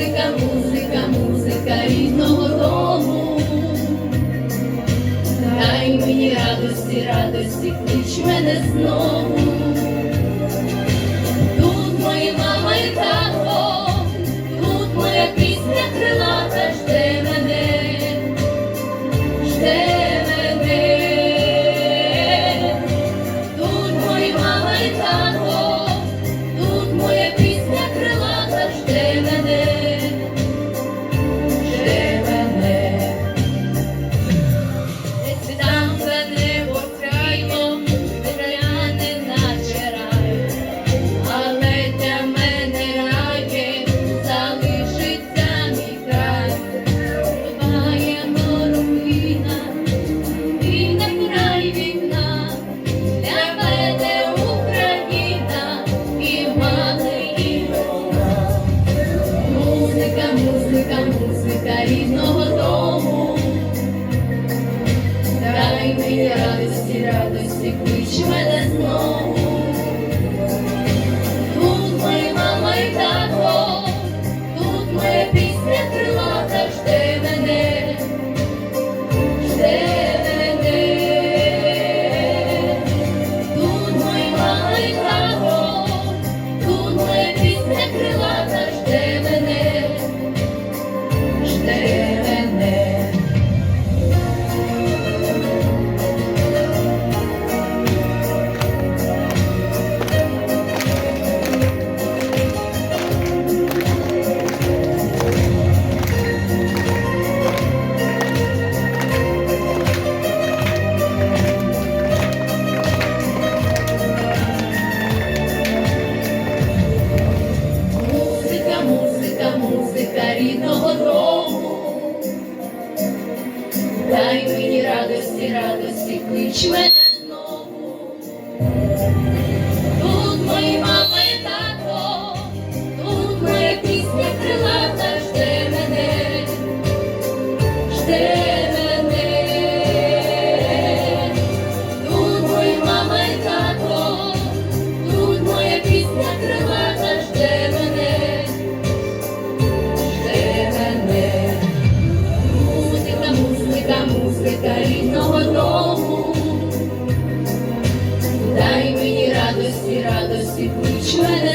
музика, музика, музика рідного дому. Дай мені радості, радості, клич мене знову. радості, радості, радості, клич мене снова. рідного дому, дай мені радості, радості, клич мене. свята рідного дому, дай мені радості, радості, клич мене.